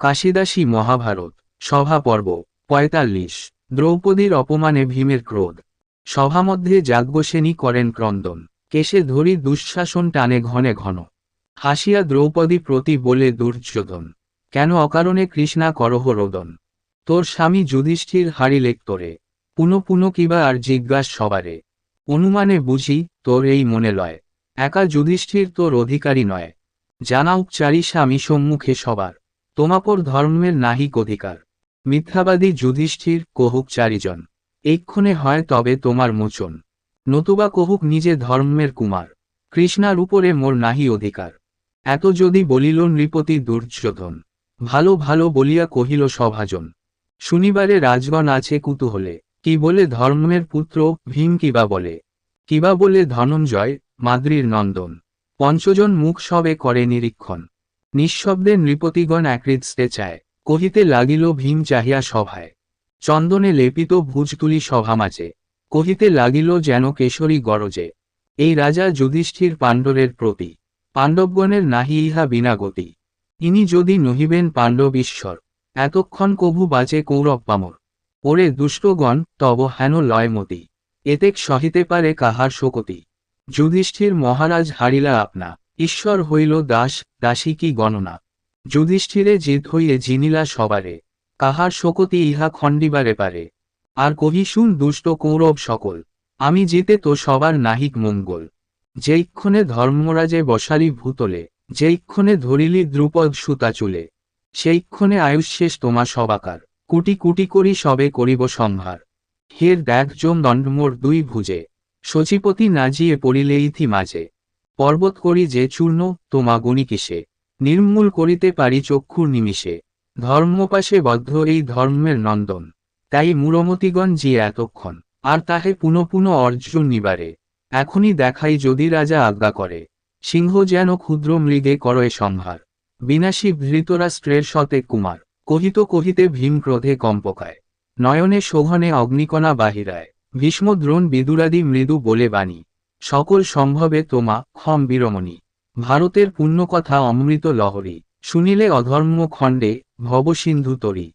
কাশিদাসী মহাভারত, সভা পর্ব, পঁয়তাল্লিশ। দ্রৌপদীর অপমানে ভীমের ক্রোধ। সভামধ্যে যাজ্ঞসেনী করেন ক্রন্দন। কেশে ধরি দুঃশাসন টানে ঘনে ঘন। হাসিয়া দ্রৌপদী প্রতি বলে দুর্যোধন, কেন অকারণে কৃষ্ণা করহ রোদন? তোর স্বামী যুধিষ্ঠির হারিলেক তোরে। পুন পুন কিবা আর জিজ্ঞাস সবারে। অনুমানে বুঝি তোর এই মনে লয়। একা যুধিষ্ঠির তোর অধিকারী নয়। জানাও চারি স্বামী সম্মুখে সবার। তোমাপর ধর্মের নাহিক অধিকার। মিথ্যাবাদী যুধিষ্ঠির কহুক চারিজন। এক্ষণে হয় তবে তোমার মোচন। নতুবা কহুক নিজে ধর্মের কুমার। কৃষ্ণার উপরে মোর নাহি অধিকার। এত যদি বলিল নৃপতি দুর্যোধন, ভালো ভালো বলিয়া কহিল সভাজন, শনিবারে রাজগণ আছে কুতূহলে, কি বলে ধর্মের পুত্র ভীম কিবা বলে? কিবা বলে ধনঞ্জয়, মাদ্রির নন্দন? পঞ্চজন মুখ সবে করে নিরীক্ষণ। নিঃশব্দে নৃপতিগণ একৃৎস্তে চায়। কহিতে লাগিল, ভীম চাহিয়া সভায়। চন্দনে লেপিত ভুজ তুলি সভা মাঝে। কহিতে লাগিল, যেন কেশরী গরজে। এই রাজা যুধিষ্ঠির পাণ্ডবের প্রতি। পাণ্ডবগণের নাহি ইহা বিনা গতি। ইনি যদি নহিবেন পাণ্ডব ঈশ্বর। এতক্ষণ কভু বাজে কৌরব পামর। ওরে দুষ্টগণ, তব হেন লয়মতি এতেক সহিতে পারে কাহার শোকতি। যুধিষ্ঠির মহারাজ হারিলা আপনা। ঈশ্বর হইল দাস, দাসী কি গণনা? যুধিষ্ঠিরে জিত হইয়ে জিনিলা সবারে, কাহার শোকতি ইহা খণ্ডিবারে পারে। আর কহিশুন দুষ্ট কৌরব সকল, আমি জিতে তো সবার নাহিক মঙ্গল। যেইক্ষণে ধর্মরাজে বসালি ভূতলে, যেইক্ষণে ধরিলি দ্রুপদ সুতা চুলে, সেইক্ষণে আয়ুষ্শেষ তোমা সবাকার, কুটি কুটি করি সবে করিব সংহার। হের দেখ জম দণ্ডমোর দুই ভুজে সচিপতি নাজিয়ে পড়িলে ইথি মাঝে। পর্বত করি যে চূর্ণ, তোমা গণিকিসে নির্মূল করিতে পারি চক্ষুর নিমিষে। ধর্মপাশে বদ্ধ এই ধর্মের নন্দন। তাই মূরমতিগণ যে এতক্ষণ, আর তাহে পুনঃ পুনঃ অর্জুন নিবারে। এখনই দেখাই যদি রাজা আজ্ঞা করে। সিংহ যেন ক্ষুদ্র মৃগে করয়ে সংহার বিনাশী ধৃতরাষ্ট্রের শতে কুমার। কহিত কহিতে ভীম ক্রোধে কম্পকায়। নয়নে শোভনে অগ্নিকণা বাহিরায়। ভীষ্মদ্রোণ বিদুরাদি মৃদু বলে বাণী। সকল সম্ভবে তোমা ক্ষম বিরমণী। ভারতের পুণ্যকথা অমৃত লহরী। শুনিলে অধর্ম খণ্ডে ভবসিন্ধু তরী।